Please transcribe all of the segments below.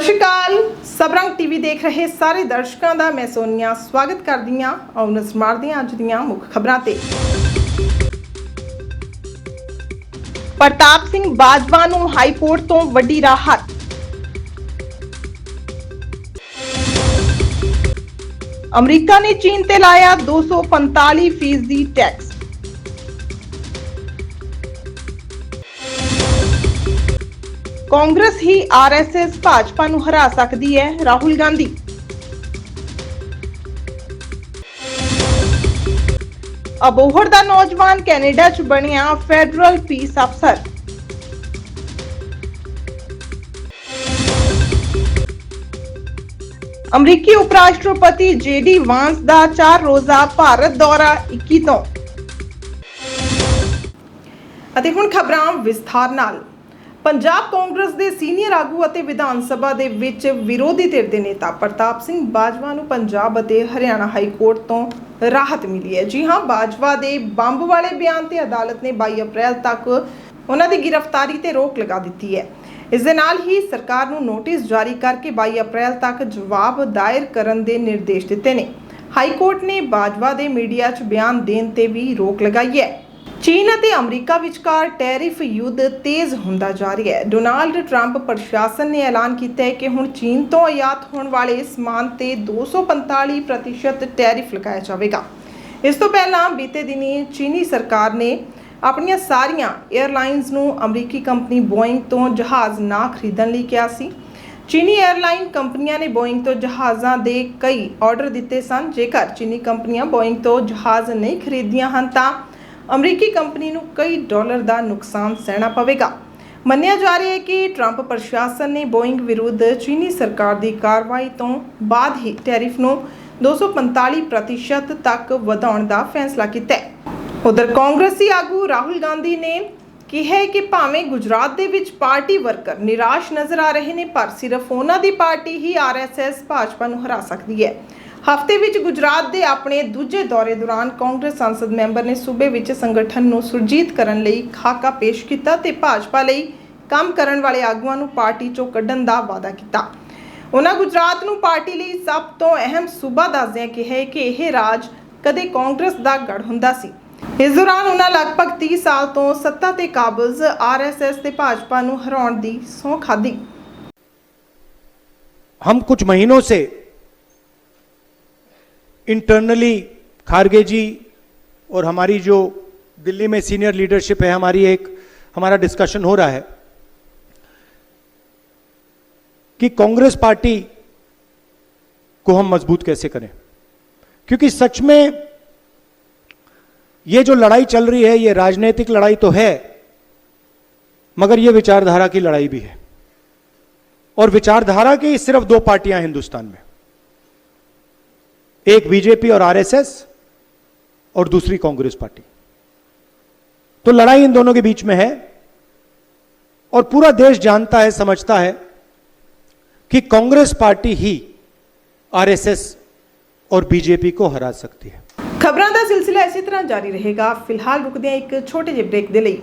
ਸਤਿ ਸ਼੍ਰੀ ਅਕਾਲ। ਸਬਰੰਗ ਟੀਵੀ ਦੇਖ ਰਹੇ ਸਾਰੇ ਦਰਸ਼ਕਾਂ ਦਾ ਮੈਂ ਸੋਨੀਆ, ਸਵਾਗਤ ਕਰਦੀ ਹਾਂ ਆਓ ਨਜ਼ਰ ਮਾਰਦੇ ਹਾਂ ਅੱਜ ਦੀਆਂ ਮੁੱਖ ਖਬਰਾਂ ਤੇ। ਪ੍ਰਤਾਪ ਸਿੰਘ ਬਾਜਵਾ ਨੂੰ ਹਾਈ ਕੋਰਟ ਤੋਂ ਵੱਡੀ ਰਾਹਤ। ਅਮਰੀਕਾ ਨੇ ਚੀਨ ਤੇ ਲਾਇਆ 245 ਫੀਸਦੀ ਟੈਕਸ ਕਾਂਗਰਸ ਹੀ ਆਰਐਸਐਸ ਭਾਜਪਾ ਨੂੰ ਹਰਾ ਸਕਦੀ ਹੈ, ਰਾਹੁਲ ਗਾਂਧੀ। ਅਬੋਹਰ ਦਾ ਨੌਜਵਾਨ ਕੈਨੇਡਾ 'ਚ ਬਣਿਆ ਫੈਡਰਲ ਪੀਸ ਅਫਸਰ। ਅਮਰੀਕੀ ਉਪ ਰਾਸ਼ਟਰਪਤੀ ਜੇਡੀ ਵਾਂਸ ਦਾ 4 ਰੋਜ਼ਾ ਭਾਰਤ ਦੌਰਾ 21 ਤੋਂ। ਅਤੇ ਹੁਣ ਖਬਰਾਂ ਵਿਸਥਾਰ ਨਾਲ। ਪੰਜਾਬ ਕਾਂਗਰਸ ਦੇ ਸੀਨੀਅਰ ਆਗੂ ਅਤੇ ਵਿਧਾਨ ਸਭਾ ਦੇ ਵਿੱਚ ਵਿਰੋਧੀ ਧਿਰ ਦੇ ਨੇਤਾ ਪ੍ਰਤਾਪ ਸਿੰਘ ਬਾਜਵਾ ਨੂੰ ਪੰਜਾਬ ਅਤੇ ਹਰਿਆਣਾ ਹਾਈ ਕੋਰਟ ਤੋਂ ਰਾਹਤ ਮਿਲੀ ਹੈ। ਜੀ ਹਾਂ, ਬਾਜਵਾ ਦੇ ਬੰਬ ਵਾਲੇ ਬਿਆਨ ਤੇ ਅਦਾਲਤ ਨੇ 22 ਅਪ੍ਰੈਲ ਤੱਕ ਉਹਨਾਂ ਦੀ ਗ੍ਰਿਫਤਾਰੀ ਤੇ ਰੋਕ ਲਗਾ ਦਿੱਤੀ ਹੈ। ਇਸ ਦੇ ਨਾਲ ਹੀ ਸਰਕਾਰ ਨੂੰ ਨੋਟਿਸ ਜਾਰੀ ਕਰਕੇ 22 ਅਪ੍ਰੈਲ ਤੱਕ ਜਵਾਬ ਦਾਇਰ ਕਰਨ ਦੇ ਨਿਰਦੇਸ਼ ਦਿੱਤੇ ਨੇ। ਹਾਈ ਕੋਰਟ ਨੇ ਬਾਜਵਾ ਦੇ ਮੀਡੀਆ 'ਚ ਬਿਆਨ ਦੇਣ ਤੇ ਵੀ ਰੋਕ ਲਗਾਈ ਹੈ। ਚੀਨ ਅਤੇ ਅਮਰੀਕਾ ਵਿਚਕਾਰ ਟੈਰਿਫ ਯੁੱਧ ਤੇਜ਼ ਹੁੰਦਾ ਜਾ ਰਿਹਾ ਹੈ। ਡੋਨਾਲਡ ਟਰੰਪ ਪ੍ਰਸ਼ਾਸਨ ਨੇ ਐਲਾਨ ਕੀਤਾ ਹੈ ਕਿ ਹੁਣ ਚੀਨ ਤੋਂ ਆਯਾਤ ਹੋਣ ਵਾਲੇ ਸਮਾਨ ਤੇ 245% ਟੈਰਿਫ ਲਗਾਇਆ ਜਾਵੇਗਾ। ਇਸ ਤੋਂ ਪਹਿਲਾਂ ਬੀਤੇ ਦਿਨੀ ਚੀਨੀ ਸਰਕਾਰ ਨੇ ਆਪਣੀਆਂ ਸਾਰੀਆਂ 에ਅਰਲਾਈਨਸ ਨੂੰ ਅਮਰੀਕੀ ਕੰਪਨੀ ਬੋਇੰਗ ਤੋਂ ਜਹਾਜ਼ ਨਾ ਖਰੀਦਣ ਲਈ ਕਿਹਾ ਸੀ। ਚੀਨੀ 에ਅਰਲਾਈਨ ਕੰਪਨੀਆਂ ਨੇ ਬੋਇੰਗ ਤੋਂ ਜਹਾਜ਼ਾਂ ਦੇ ਕਈ ਆਰਡਰ ਦਿੱਤੇ ਸਨ। ਜੇਕਰ ਚੀਨੀ ਕੰਪਨੀਆਂ ਬੋਇੰਗ ਤੋਂ ਜਹਾਜ਼ ਨਹੀਂ ਖਰੀਦੀਆਂ ਹਨ ਤਾਂ ਅਮਰੀਕੀ ਕੰਪਨੀ ਨੂੰ ਕਈ ਡਾਲਰ ਦਾ ਨੁਕਸਾਨ ਸਹਿਣਾ ਪਵੇਗਾ। ਮੰਨਿਆ ਜਾ ਰਿਹਾ ਹੈ ਕਿ ਟਰੰਪ ਪ੍ਰਸ਼ਾਸਨ ਨੇ ਬੋਇੰਗ ਵਿਰੁੱਧ ਚੀਨੀ ਸਰਕਾਰ ਦੀ ਕਾਰਵਾਈ ਤੋਂ ਬਾਅਦ ਹੀ ਟੈਰਿਫ ਨੂੰ 245% ਤੱਕ ਵਧਾਉਣ ਦਾ ਫੈਸਲਾ ਕੀਤਾ ਹੈ। ਉਧਰ ਕਾਂਗਰਸੀ ਆਗੂ ਰਾਹੁਲ ਗਾਂਧੀ ਨੇ ਕਿਹਾ ਕਿ ਭਾਵੇਂ ਗੁਜਰਾਤ ਦੇ ਵਿੱਚ ਪਾਰਟੀ ਵਰਕਰ ਨਿਰਾਸ਼ ਨਜ਼ਰ ਆ ਰਹੇ ਨੇ, ਪਰ ਸਿਰਫ ਉਹਨਾਂ ਦੀ ਪਾਰਟੀ ਹੀ ਆਰਐਸਐਸ ਭਾਜਪਾ ਨੂੰ ਹਰਾ ਸਕਦੀ ਹੈ। ਹਫ਼ਤੇ ਵਿੱਚ ਗੁਜਰਾਤ ਦੇ ਆਪਣੇ ਦੂਜੇ ਦੌਰੇ ਦੌਰਾਨ ਕਾਂਗਰਸ ਸੰਸਦ ਮੈਂਬਰ ਨੇ ਸੂਬੇ ਵਿੱਚ ਸੰਗਠਨ ਨੂੰ ਸੁਰਜੀਤ ਕਰਨ ਲਈ ਖਾਕਾ ਪੇਸ਼ ਕੀਤਾ ਤੇ ਭਾਜਪਾ ਲਈ ਕੰਮ ਕਰਨ ਵਾਲੇ ਆਗੂਆਂ ਨੂੰ ਪਾਰਟੀ ਚੋਂ ਕੱਢਣ ਦਾ ਵਾਅਦਾ ਕੀਤਾ। ਉਹਨਾਂ ਗੁਜਰਾਤ ਨੂੰ ਪਾਰਟੀ ਲਈ ਸਭ ਤੋਂ ਅਹਿਮ ਸੂਬਾ ਦੱਸਦਿਆਂ ਕਿਹਾ ਕਿ ਇਹ ਰਾਜ ਕਦੇ ਕਾਂਗਰਸ ਦਾ ਗੜ ਹੁੰਦਾ ਸੀ। ਇਸ ਦੌਰਾਨ ਉਹਨਾਂ ਲਗਭਗ 30 ਸਾਲ ਤੋਂ ਸੱਤਾ ਤੇ ਕਾਬਜ਼ ਆਰਐਸਐਸ ਤੇ ਭਾਜਪਾ ਨੂੰ ਹਰਾਉਣ ਦੀ ਸੌਂ ਖਾਧੀ। ਹਮ ਕੁਝ ਮਹੀਨੋਂ ਸੇ इंटरनली खारगे जी और हमारी जो दिल्ली में सीनियर लीडरशिप है, हमारी एक, हमारा डिस्कशन हो रहा है कि कांग्रेस पार्टी को हम मज़बूत कैसे करें। क्योंकि सच में ये जो लड़ाई चल रही है, ये राजनीतिक लड़ाई तो है, मगर ये विचारधारा की लड़ाई भी है। और विचारधारा की सिर्फ़ दो पार्टियाँ हिंदुस्तान में। एक बीजेपी और आरएसएस और दूसरी कांग्रेस पार्टी। तो लड़ाई इन दोनों के बीच में है और पूरा देश जानता है, समझता है कि कांग्रेस पार्टी ही आरएसएस और बीजेपी को हरा सकती है। खबरों का सिलसिला इसी तरह जारी रहेगा। फ़िलहाल रुकद एक छोटे जे ब्रेक के लिए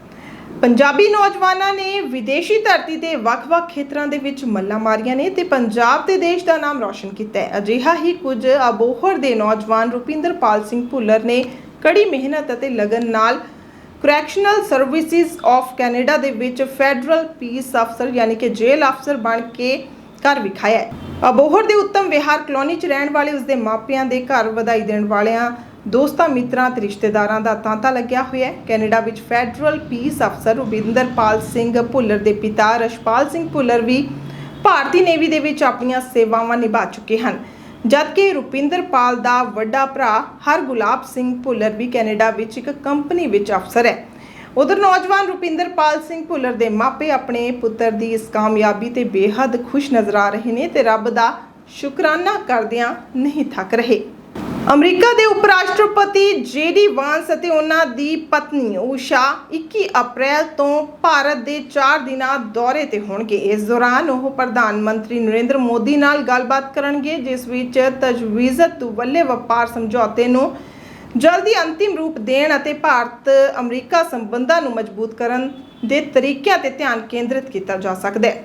ਪੰਜਾਬੀ ਨੌਜਵਾਨਾਂ ਨੇ ਵਿਦੇਸ਼ੀ ਧਰਤੀ ਤੇ ਵੱਖ-ਵੱਖ ਖੇਤਰਾਂ ਦੇ ਵਿੱਚ ਮੱਲਾਂ ਮਾਰੀਆਂ ਨੇ ਤੇ ਪੰਜਾਬ ਤੇ ਦੇਸ਼ ਦਾ ਨਾਮ ਰੌਸ਼ਨ ਕੀਤਾ ਹੈ। ਅਜਿਹਾ ਹੀ ਕੁਝ ਅਬੋਹਰ ਦੇ ਨੌਜਵਾਨ ਰੁਪਿੰਦਰਪਾਲ ਸਿੰਘ ਭੁੱਲਰ ਨੇ ਕੜੀ ਮਿਹਨਤ ਅਤੇ ਲਗਨ ਨਾਲ ਕਰੈਕਸ਼ਨਲ ਸਰਵਿਸਿਜ਼ ਆਫ ਕੈਨੇਡਾ ਦੇ ਵਿੱਚ ਫੈਡਰਲ ਪੀਸ ਅਫਸਰ ਯਾਨੀ ਕਿ ਜੇਲ੍ਹ ਅਫਸਰ ਬਣ ਕੇ ਘਰ ਵਿਖਾਇਆ ਹੈ। ਅਬੋਹਰ ਦੇ ਉੱਤਮ ਵਿਹਾਰ ਕਲੋਨੀ 'ਚ ਰਹਿਣ ਵਾਲੇ ਉਸਦੇ ਮਾਪਿਆਂ ਦੇ ਘਰ ਵਧਾਈ ਦੇਣ ਵਾਲਿਆਂ ਦੋਸਤਾਂ, ਮਿੱਤਰਾਂ ਤੇ ਰਿਸ਼ਤੇਦਾਰਾਂ ਦਾ ਤਾਂਤਾ ਲੱਗਿਆ ਹੋਇਆ ਹੈ। ਕੈਨੇਡਾ ਵਿੱਚ ਫੈਡਰਲ ਪੀਸ ਅਫਸਰ ਰੁਬਿੰਦਰਪਾਲ ਸਿੰਘ ਭੁੱਲਰ ਦੇ ਪਿਤਾ ਰਸ਼ਪਾਲ ਸਿੰਘ ਭੁੱਲਰ ਵੀ ਭਾਰਤੀ ਨੇਵੀ ਦੇ ਵਿੱਚ ਆਪਣੀਆਂ ਸੇਵਾਵਾਂ ਨਿਭਾ ਚੁੱਕੇ ਹਨ। ਜਦਕਿ ਰੁਪਿੰਦਰਪਾਲ ਦਾ ਵੱਡਾ ਭਰਾ ਹਰਗੁਲਾਬ ਸਿੰਘ ਭੁੱਲਰ ਵੀ ਕੈਨੇਡਾ ਵਿੱਚ ਇੱਕ ਕੰਪਨੀ ਵਿੱਚ ਅਫਸਰ ਹੈ। ਉਧਰ ਨੌਜਵਾਨ ਰੁਪਿੰਦਰਪਾਲ ਸਿੰਘ ਭੁੱਲਰ ਦੇ ਮਾਪੇ ਆਪਣੇ ਪੁੱਤਰ ਦੀ ਇਸ ਕਾਮਯਾਬੀ ਤੇ ਬੇਹੱਦ ਖੁਸ਼ ਨਜ਼ਰ ਆ ਰਹੇ ਨੇ ਤੇ ਰੱਬ ਦਾ ਸ਼ੁਕਰਾਨਾ ਕਰਦਿਆਂ ਨਹੀਂ ਥੱਕ ਰਹੇ। ਅਮਰੀਕਾ ਦੇ ਉਪ ਰਾਸ਼ਟਰਪਤੀ ਜੇਡੀ ਵਾਂਸ ਅਤੇ ਉਹਨਾਂ ਦੀ ਪਤਨੀ ਊਸ਼ਾ 21 ਅਪ੍ਰੈਲ ਤੋਂ ਭਾਰਤ ਦੇ 4 ਦਿਨਾਂ ਦੌਰੇ ਤੇ ਹੋਣਗੇ। ਇਸ ਦੌਰਾਨ ਉਹ ਪ੍ਰਧਾਨ ਮੰਤਰੀ ਨਰਿੰਦਰ ਮੋਦੀ ਨਾਲ ਗੱਲਬਾਤ ਕਰਨਗੇ, ਜਿਸ ਵਿੱਚ ਤਜਵੀਜ਼ਤ ਵੱਲੇ ਵਪਾਰ ਸਮਝੌਤੇ ਨੂੰ ਜਲਦੀ ਅੰਤਿਮ ਰੂਪ ਦੇਣ ਅਤੇ ਭਾਰਤ ਅਮਰੀਕਾ ਸੰਬੰਧਾਂ ਨੂੰ ਮਜ਼ਬੂਤ ਕਰਨ ਦੇ ਤਰੀਕਿਆਂ ਤੇ ਧਿਆਨ ਕੇਂਦਰਿਤ ਕੀਤਾ ਜਾ ਸਕਦਾ ਹੈ।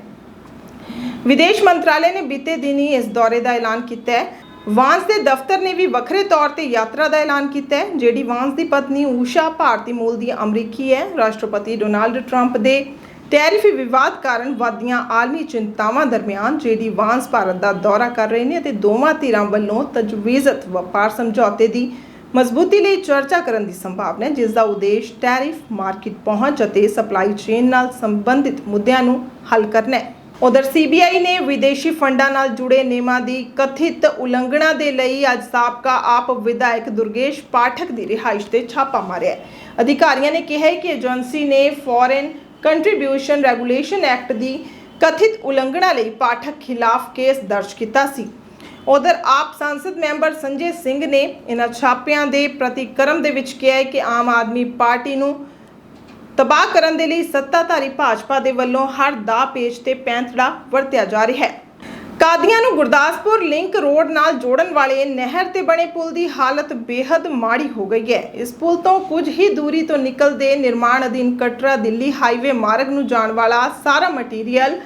ਵਿਦੇਸ਼ ਮੰਤਰਾਲੇ ਨੇ ਬੀਤੇ ਦਿਨੀ ਇਸ ਦੌਰੇ ਦਾ ਐਲਾਨ ਕੀਤਾ ਹੈ। ਵਾਂਸ ਦੇ ਦਫ਼ਤਰ ਨੇ ਵੀ ਵੱਖਰੇ ਤੌਰ ਤੇ ਯਾਤਰਾ ਦਾ ਐਲਾਨ ਕੀਤਾ ਹੈ, ਜਿਹੜੀ ਵਾਂਸ ਦੀ ਪਤਨੀ ਊਸ਼ਾ ਭਾਰਤੀ ਮੂਲ ਦੀ ਅਮਰੀਕੀ ਹੈ। ਰਾਸ਼ਟਰਪਤੀ ਡੋਨਾਲਡ ਟਰੰਪ ਦੇ ਟੈਰਿਫ ਵਿਵਾਦ ਕਾਰਨ ਵਧਦੀਆਂ ਆਲਮੀ ਚਿੰਤਾਵਾਂ ਦਰਮਿਆਨ ਜਿਹੜੀ ਵਾਂਸ ਭਾਰਤ ਦਾ ਦੌਰਾ ਕਰ ਰਹੇ ਨੇ ਅਤੇ ਦੋਵਾਂ ਧਿਰਾਂ ਵੱਲੋਂ ਤਜਵੀਜ਼ਤ ਵਪਾਰ ਸਮਝੌਤੇ ਦੀ ਮਜ਼ਬੂਤੀ ਲਈ ਚਰਚਾ ਕਰਨ ਦੀ ਸੰਭਾਵਨਾ ਹੈ, ਜਿਸ ਦਾ ਉਦੇਸ਼ ਟੈਰਿਫ ਮਾਰਕੀਟ ਪਹੁੰਚ ਅਤੇ ਸਪਲਾਈ ਚੇਨ ਨਾਲ ਸੰਬੰਧਿਤ ਮੁੱਦਿਆਂ ਨੂੰ ਹੱਲ ਕਰਨਾ ਹੈ। ਉਧਰ ਸੀਬੀਆਈ ਨੇ ਵਿਦੇਸ਼ੀ ਫੰਡਾਂ ਨਾਲ ਜੁੜੇ ਨਿਯਮਾਂ ਦੀ ਕਥਿਤ ਉਲੰਘਣਾ ਦੇ ਲਈ ਅੱਜ ਸਾਬਕਾ ਆਪ ਵਿਧਾਇਕ ਦੁਰਗੇਸ਼ ਪਾਠਕ ਦੀ ਰਿਹਾਇਸ਼ ਤੇ ਛਾਪਾ ਮਾਰਿਆ ਹੈ। ਅਧਿਕਾਰੀਆਂ ਨੇ ਕਿਹਾ ਹੈ ਕਿ ਏਜੰਸੀ ਨੇ ਫੋਰਨ ਕੰਟਰੀਬਿਊਸ਼ਨ ਰੈਗੂਲੇਸ਼ਨ ਐਕਟ ਦੀ ਕਥਿਤ ਉਲੰਘਣਾ ਲਈ ਪਾਠਕ ਖਿਲਾਫ ਕੇਸ ਦਰਜ ਕੀਤਾ ਸੀ। ਉਧਰ ਆਪ ਸੰਸਦ ਮੈਂਬਰ ਸੰਜੇ ਸਿੰਘ ਨੇ ਇਹਨਾਂ ਛਾਪਿਆਂ ਦੇ ਪ੍ਰਤੀਕਰਮ ਦੇ ਵਿੱਚ ਕਿਹਾ ਹੈ ਕਿ ਆਮ ਆਦਮੀ ਪਾਰਟੀ ਨੂੰ ਤਬਾਹ ਕਰਨ ਦੇ ਲਈ ਸੱਤਾਧਾਰੀ ਭਾਜਪਾ ਦੇ ਵੱਲੋਂ ਹਰ ਦਾ ਪੇਜ ਤੇ ਪੈਂਤੜਾ ਵਰਤਿਆ ਜਾ ਰਿਹਾ ਹੈ। ਕਾਦੀਆਂ ਨੂੰ ਗੁਰਦਾਸਪੁਰ ਲਿੰਕ ਰੋਡ ਨਾਲ ਜੋੜਨ ਵਾਲੇ ਨਹਿਰ ਤੇ ਬਣੇ ਪੁਲ ਦੀ ਹਾਲਤ ਬੇहद ਮਾੜੀ ਹੋ ਗਈ ਹੈ। ਇਸ ਪੁਲ ਤੋਂ ਕੁਝ ਹੀ ਦੂਰੀ ਤੋਂ ਨਿਕਲਦੇ ਨਿਰਮਾਣ ਅਧੀਨ ਕਟਰਾ, ਦਿੱਲੀ ਹਾਈਵੇ ਮਾਰਗ ਨੂੰ ਜਾਣ ਵਾਲਾ ਸਾਰਾ ਮਟੀਰੀਅਲ,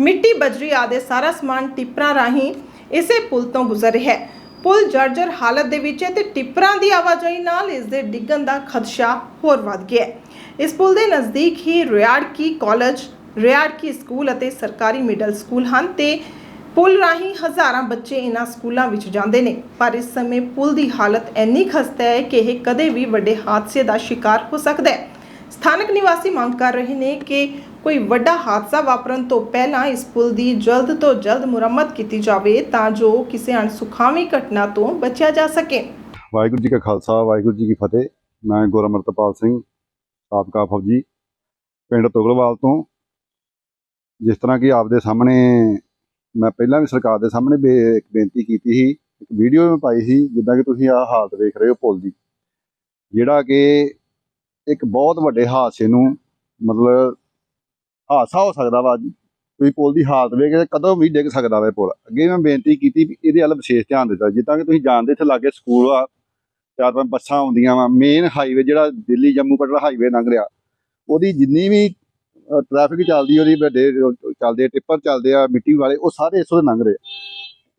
ਮਿੱਟੀ ਬਜਰੀ ਆਦਿ ਸਾਰਾ ਸਮਾਨ ਟਿੱਪਰਾਂ ਰਾਹੀਂ ਇਸੇ ਪੁਲ ਤੋਂ ਗੁਜ਼ਰ ਰਿਹਾ ਹੈ। ਪੁਲ ਜਰਜਰ ਹਾਲਤ ਦੇ ਵਿੱਚ ਹੈ ਤੇ ਟਿੱਪਰਾਂ ਦੀ ਆਵਾਜਾਈ ਨਾਲ ਇਸ ਦੇ ਡਿੱਗਣ ਦਾ ਖਦਸ਼ਾ ਹੋਰ ਵੱਧ ਗਿਆ ਹੈ। ਇਸ ਪੁਲ ਦੇ ਨਜ਼ਦੀਕ ਹੀ ਰਿਆੜਕੀ ਕਾਲਜ, ਰਿਆੜਕੀ ਸਕੂਲ ਅਤੇ ਸਰਕਾਰੀ ਮਿਡਲ ਸਕੂਲ ਹਨ ਤੇ ਪੁਲ ਰਾਹੀਂ ਹਜ਼ਾਰਾਂ ਬੱਚੇ ਇਹਨਾਂ ਸਕੂਲਾਂ ਵਿੱਚ ਜਾਂਦੇ ਨੇ। ਪਰ ਇਸ ਸਮੇਂ ਪੁਲ ਦੀ ਹਾਲਤ ਇੰਨੀ ਖਸਤਾ ਹੈ ਕਿ ਇਹ ਕਦੇ ਵੀ ਵੱਡੇ ਹਾਦਸੇ ਦਾ ਸ਼ਿਕਾਰ ਹੋ ਸਕਦਾ ਹੈ। ਸਥਾਨਕ ਨਿਵਾਸੀ ਮੰਗ ਕਰ ਰਹੇ ਨੇ ਕਿ ਕੋਈ ਵੱਡਾ ਹਾਦਸਾ ਵਾਪਰਨ ਤੋਂ ਪਹਿਲਾਂ ਇਸ ਪੁਲ ਦੀ ਜਲਦ ਤੋਂ ਜਲਦ ਮੁਰੰਮਤ ਕੀਤੀ ਜਾਵੇ ਤਾਂ ਜੋ ਕਿਸੇ ਅਣਸੁਖਾਵੀ ਘਟਨਾ ਤੋਂ ਬਚਿਆ ਜਾ ਸਕੇ। ਵਾਹਿਗੁਰੂ ਜੀ ਕਾ ਖਾਲਸਾ, ਵਾਹਿਗੁਰੂ ਜੀ ਕੀ ਫਤਿਹ। ਮੈਂ ਗੁਰਮਰਤਪਾਲ ਸਿੰਘ ਸਾਬਕਾ ਫੌਜੀ ਪਿੰਡ ਤੁਗਲਵਾਲ ਤੋਂ। ਜਿਸ ਤਰ੍ਹਾਂ ਕਿ ਆਪਦੇ ਸਾਹਮਣੇ ਮੈਂ ਪਹਿਲਾਂ ਵੀ ਸਰਕਾਰ ਦੇ ਸਾਹਮਣੇ ਬੇ- ਇੱਕ ਬੇਨਤੀ ਕੀਤੀ ਸੀ, ਇੱਕ ਵੀਡੀਓ ਮੈਂ ਪਾਈ ਸੀ, ਜਿੱਦਾਂ ਕਿ ਤੁਸੀਂ ਆਹ ਹਾਲਤ ਵੇਖ ਰਹੇ ਹੋ ਪੁਲ ਦੀ। ਜਿਹੜਾ ਕਿ ਇੱਕ ਬਹੁਤ ਵੱਡੇ ਹਾਦਸੇ ਨੂੰ ਮਤਲਬ ਹਾਦਸਾ ਹੋ ਸਕਦਾ ਵਾ ਤੁਸੀਂ ਪੁਲ ਦੀ ਹਾਲਤ ਵੇਖ ਕੇ ਕਦੋਂ ਵੀ ਡਿੱਗ ਸਕਦਾ ਵਾ ਪੁਲ। ਅੱਗੇ ਮੈਂ ਬੇਨਤੀ ਕੀਤੀ ਵੀ ਇਹਦੇ ਵੱਲ ਵਿਸ਼ੇਸ਼ ਧਿਆਨ ਦਿੱਤਾ। ਜਿੱਦਾਂ ਕਿ ਤੁਸੀਂ ਜਾਣਦੇ ਇੱਥੇ ਲਾਗੇ ਸਕੂਲ ਆ ਚਾਰ ਪੰਜ ਬੱਸਾਂ ਆਉਂਦੀਆਂ ਵਾ। ਮੇਨ ਹਾਈਵੇ ਜਿਹੜਾ ਦਿੱਲੀ ਜੰਮੂ ਕਟੜਾ ਹਾਈਵੇ ਲੰਘ ਰਿਹਾ। ਉਹਦੀ ਜਿੰਨੀ ਵੀ ਟ੍ਰੈਫਿਕ ਚੱਲਦੀ ਉਹਦੀ ਵੱਡੇ ਅਹ, ਚੱਲਦੇ ਟਿੱਪਰ ਚੱਲਦੇ ਆ ਮਿੱਟੀ ਵਾਲੇ ਉਹ ਸਾਰੇ ਇਸੋਂ ਦੇ ਲੰਘ ਰਹੇ ਆ।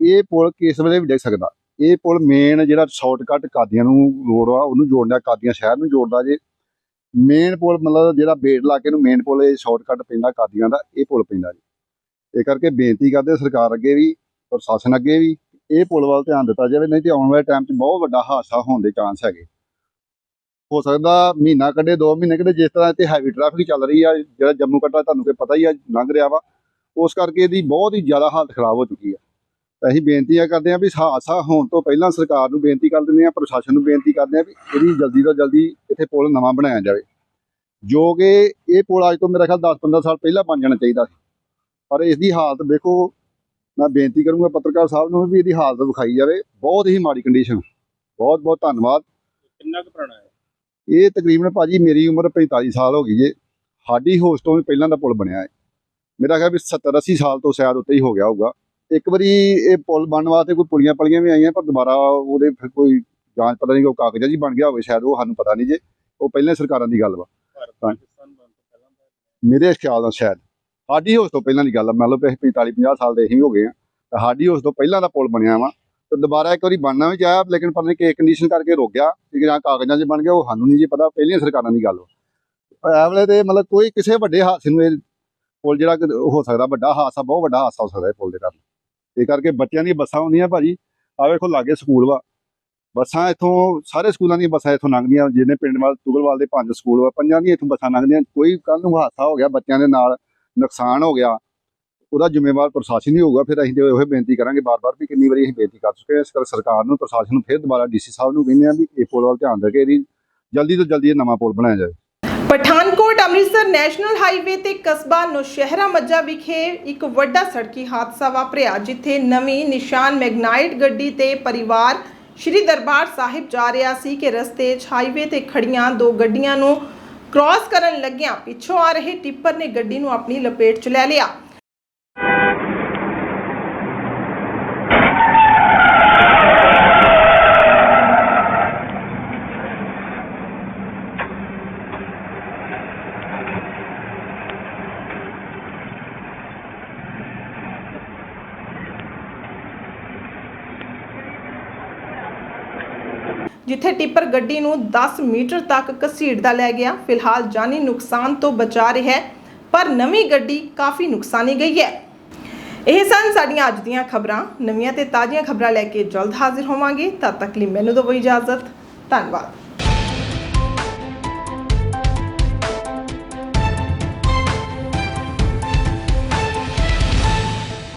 ਇਹ ਪੁਲ ਕਿਸ ਵੇਲੇ ਵੀ ਡਿੱਗ ਸਕਦਾ? ਇਹ ਪੁਲ ਮੇਨ ਜਿਹੜਾ ਸ਼ਾਰਟਕਟ ਕਾਦੀਆਂ ਨੂੰ ਰੋਡ ਆ ਉਹਨੂੰ ਜੋੜਦਾ ਕਾਦੀਆਂ ਸ਼ਹਿਰ ਨੂੰ ਜੋੜਦਾ ਜੇ। ਮੇਨ ਪੁਲ ਮਤਲਬ ਜਿਹੜਾ ਬੇੜ ਇਲਾਕੇ ਨੂੰ ਮੇਨ ਪੁਲ ਇਹ ਸ਼ਾਰਟਕਟ ਪੈਂਦਾ ਕਾਦੀਆਂ ਦਾ ਇਹ ਪੁਲ ਪੈਂਦਾ ਜੀ। ਇਹ ਕਰਕੇ ਬੇਨਤੀ ਕਰਦੇ ਸਰਕਾਰ ਅੱਗੇ ਵੀ ਪ੍ਰਸ਼ਾਸਨ ਅੱਗੇ ਵੀ ਇਹ ਪੁਲ ਵੱਲ ਧਿਆਨ ਦਿੱਤਾ ਜਾਵੇ, ਨਹੀਂ ਤੇ ਆਉਣ ਵਾਲੇ ਟਾਈਮ 'ਚ ਬਹੁਤ ਵੱਡਾ ਹਾਦਸਾ ਹੋਣ ਦੇ ਚਾਂਸ ਹੈਗੇ। ਹੋ ਸਕਦਾ ਮਹੀਨਾ ਕੱਢੇ 2 ਮਹੀਨੇ ਕੱਢੇ, ਜਿਸ ਤਰ੍ਹਾਂ ਇੱਥੇ ਹੈਵੀ ਟ੍ਰੈਫਿਕ ਚੱਲ ਰਹੀ ਆ, ਜਿਹੜਾ ਜੰਮੂ ਕਟੜਾ ਤੁਹਾਨੂੰ ਕਿ ਪਤਾ ਹੀ ਆ, ਲੰਘ ਰਿਹਾ ਵਾ, ਉਸ ਕਰਕੇ ਇਹਦੀ ਬਹੁਤ ਹੀ ਜ਼ਿਆਦਾ ਹਾਲਤ ਖਰਾਬ ਹੋ ਚੁੱਕੀ ਆ। ਅਸੀਂ ਬੇਨਤੀਆਂ ਕਰਦੇ ਹਾਂ ਵੀ ਹਾਦਸਾ ਹੋਣ ਤੋਂ ਪਹਿਲਾਂ ਸਰਕਾਰ ਨੂੰ ਬੇਨਤੀ ਕਰ ਦਿੰਦੇ ਹਾਂ ਪ੍ਰਸ਼ਾਸਨ ਨੂੰ ਬੇਨਤੀ ਕਰਦੇ ਹਾਂ ਵੀ ਇਹਦੀ ਜਲਦੀ ਤੋਂ ਜਲਦੀ ਇੱਥੇ ਪੁਲ ਨਵਾਂ ਬਣਾਇਆ ਜਾਵੇ। ਜੋ ਕਿ ਇਹ ਪੁਲ ਅੱਜ ਤੋਂ ਮੇਰਾ ਖਿਆਲ 10-15 ਸਾਲ ਪਹਿਲਾਂ ਬਣ ਜਾਣਾ ਚਾਹੀਦਾ ਸੀ। ਪਰ ਇਸ ਦੀ ਹਾਲਤ ਦੇਖੋ ਮੈਂ ਬੇਨਤੀ ਕਰੂੰਗਾ ਪੱਤਰਕਾਰ ਸਾਹਿਬ ਨੂੰ ਵੀ ਇਹਦੀ ਹਾਲਤ ਵਿਖਾਈ ਜਾਵੇ। ਬਹੁਤ ਹੀ ਮਾੜੀ ਕੰਡੀਸ਼ਨ ਬਹੁਤ ਬਹੁਤ ਧੰਨਵਾਦ। ਕਿੰਨਾ ਕੁ ਪੁਰਾਣਾ ਹੈ? ਇਹ ਤਕਰੀਬਨ ਭਾਜੀ ਮੇਰੀ ਉਮਰ 45 ਸਾਲ ਹੋ ਗਈ ਜੇ ਸਾਡੀ ਹੋਸ਼ ਤੋਂ ਵੀ ਪਹਿਲਾਂ ਦਾ ਪੁਲ ਬਣਿਆ ਹੈ ਮੇਰਾ ਖਿਆਲ ਵੀ 70 80 ਸਾਲ ਤੋਂ ਸ਼ਾਇਦ ਉੱਤੇ ਹੀ ਹੋ ਗਿਆ ਹੋਊਗਾ। ਇੱਕ ਵਾਰੀ ਇਹ ਪੁਲ ਬਣਨ ਵਾਸਤੇ ਕੋਈ ਪੁਲੀਆਂ ਪਲੀਆਂ ਵੀ ਆਈਆਂ ਪਰ ਦੁਬਾਰਾ ਉਹਦੇ ਫਿਰ ਕੋਈ ਜਾਂਚ ਪਤਾ ਨਹੀਂ ਕੋਈ ਕਾਗਜ਼ਾਂ ਜੀ ਬਣ ਗਿਆ ਹੋਵੇ ਸ਼ਾਇਦ ਉਹ ਸਾਨੂੰ ਪਤਾ ਨਹੀਂ ਜੇ। ਉਹ ਪਹਿਲਾਂ ਸਰਕਾਰਾਂ ਦੀ ਗੱਲ ਵਾ। ਦਾ? ਮੇਰੇ ਖਿਆਲ ਨਾਲ ਸ਼ਾਇਦ। ਸਾਡੀ ਹੋਸ਼ ਤੋਂ ਪਹਿਲਾਂ ਦੀ ਗੱਲ ਆ, ਮੰਨ ਲਓ ਵੀ ਅਸੀਂ 45 50 ਸਾਲ ਦੇ ਅਸੀਂ ਹੋ ਗਏ ਆ, ਤਾਂ ਸਾਡੀ ਹੋਸ਼ ਤੋਂ ਪਹਿਲਾਂ ਦਾ ਪੁਲ ਬਣਿਆ ਵਾ, ਤੇ ਦੁਬਾਰਾ ਇੱਕ ਵਾਰੀ ਬਣਨਾ ਵੀ ਚਾਹਿਆ, ਲੇਕਿਨ ਪਤਾ ਨਹੀਂ ਕਿ ਕੰਡੀਸ਼ਨ ਕਰਕੇ ਰੁਕ ਗਿਆ ਕਿ ਜਾਂ ਕਾਗਜ਼ਾਂ 'ਚ ਬਣ ਗਿਆ, ਉਹ ਸਾਨੂੰ ਨਹੀਂ ਜੀ ਪਤਾ, ਪਹਿਲੀਆਂ ਸਰਕਾਰਾਂ ਦੀ ਗੱਲ ਵਾ। ਐ ਤੇ ਮਤਲਬ ਕੋਈ ਕਿਸੇ ਵੱਡੇ ਹਾਦਸੇ ਨੂੰ ਇਹ ਪੁਲ ਜਿਹੜਾ ਹੋ ਸਕਦਾ, ਵੱਡਾ ਹਾਦਸਾ, ਬਹੁਤ ਵੱਡਾ ਹਾਦਸਾ ਹੋ ਸਕਦਾ ਇਹ ਪੁਲ ਦੇ ਕਾਰਨ। ਇਹ ਕਰਕੇ ਬੱਚਿਆਂ ਦੀਆਂ ਬੱਸਾਂ ਹੁੰਦੀਆਂ ਭਾਜੀ ਆ ਵੇਖੋ ਲਾਗੇ ਸਕੂਲ ਵਾ, ਬੱਸਾਂ ਇੱਥੋਂ, ਸਾਰੇ ਸਕੂਲਾਂ ਦੀਆਂ ਬੱਸਾਂ ਇੱਥੋਂ ਲੰਘਦੀਆਂ ਜਿਹਨੇ ਪਿੰਡ ਵਾਲ, ਤੁਗਲਵਾਲ ਦੇ ਪੰਜ ਸਕੂਲ ਵਾ, ਪੰਜਾਂ ਦੀਆਂ ਇੱਥੋਂ ਬੱਸਾਂ ਲੰਘਦੀਆਂ, ਕੋਈ ਕੱਲ ਨੂੰ ਹਾਦਸਾ ਹੋ ਗਿਆ ਬੱਚਿਆਂ ਦੇ ਨਾਲ ਨੁਕਸਾਨ ਹੋ ਗਿਆ, ਉਹਦਾ ਜ਼ਿੰਮੇਵਾਰ ਪ੍ਰਸ਼ਾਸਨ ਹੀ ਹੋਊਗਾ, ਫਿਰ ਅਸੀਂ ਤੇ ਉਹ ਬੇਨਤੀ ਕਰਾਂਗੇ, ਬਾਰ-ਬਾਰ ਵੀ ਕਿੰਨੀ ਵਾਰੀ ਅਸੀਂ ਬੇਨਤੀ ਕਰ ਚੁੱਕੇ ਹਾਂ, ਇਸ ਕਰਕੇ ਸਰਕਾਰ ਨੂੰ, ਪ੍ਰਸ਼ਾਸਨ ਨੂੰ ਫਿਰ ਦੁਬਾਰਾ ਡੀਸੀ ਸਾਹਿਬ ਨੂੰ ਕਹਿੰਦੇ ਆ ਵੀ ਇਹ ਪੁਲ ਵੱਲ ਧਿਆਨ ਦੇ ਕੇ ਇਹਦੀ ਜਲਦੀ ਤੋਂ ਜਲਦੀ ਇਹ ਨਵਾਂ ਪੁਲ ਬਣਾਇਆ ਜਾਵੇ। ਪਠਾਨਕੋਟ ਅੰਮ੍ਰਿਤਸਰ ਨੈਸ਼ਨਲ ਹਾਈਵੇ ਤੇ ਕਸਬਾ ਨੌਸ਼ਹਿਰਾ ਮੱਜਾ ਵਿਖੇ ਇੱਕ ਵੱਡਾ ਸੜਕੀ ਹਾਦਸਾ ਵਾਪਰਿਆ, ਜਿੱਥੇ ਨਵੀਂ ਨਿਸ਼ਾਨ ਮੈਗਨਾਈਟ ਗੱਡੀ ਤੇ ਪਰਿਵਾਰ ਸ਼੍ਰੀ ਦਰਬਾਰ ਸਾਹਿਬ ਜਾ ਰਿਹਾ ਸੀ ਕਿ ਰਸਤੇ 'ਚ ਹਾਈਵੇ ਤੇ ਖੜੀਆਂ ਦੋ ਗੱਡੀਆਂ ਨੂੰ ਕ੍ਰਾਸ ਕਰਨ ਲੱਗਿਆਂ ਪਿੱਛੋਂ ਆ ਰਹੇ ਟਿੱਪਰ ਨੇ ਗੱਡੀ ਨੂੰ ਆਪਣੀ ਲਪੇਟ 'ਚ ਲੈ ਲਿਆ। ਜਿੱਥੇ ਟਿੱਪਰ ਗੱਡੀ ਨੂੰ 10 ਮੀਟਰ ਤੱਕ ਘਸੀੜਦਾ ਲੈ ਗਿਆ। ਫਿਲਹਾਲ ਜਾਨੀ ਨੁਕਸਾਨ ਤੋਂ ਬਚਾ ਰਿਹਾ ਹੈ, ਪਰ ਨਵੀਂ ਗੱਡੀ ਕਾਫੀ ਨੁਕਸਾਨੀ ਗਈ ਹੈ। ਇਹ ਸਨ ਸਾਡੀਆਂ ਅੱਜ ਦੀਆਂ ਖਬਰਾਂ। ਨਵੀਆਂ ਤੇ ਤਾਜ਼ੀਆਂ ਖਬਰਾਂ ਲੈ ਕੇ ਜਲਦ ਹਾਜ਼ਰ ਹੋਵਾਂਗੇ। ਤਦ ਤੱਕ ਲਈ ਮੈਨੂੰ ਦਿਓ ਇਜਾਜ਼ਤ। ਧੰਨਵਾਦ।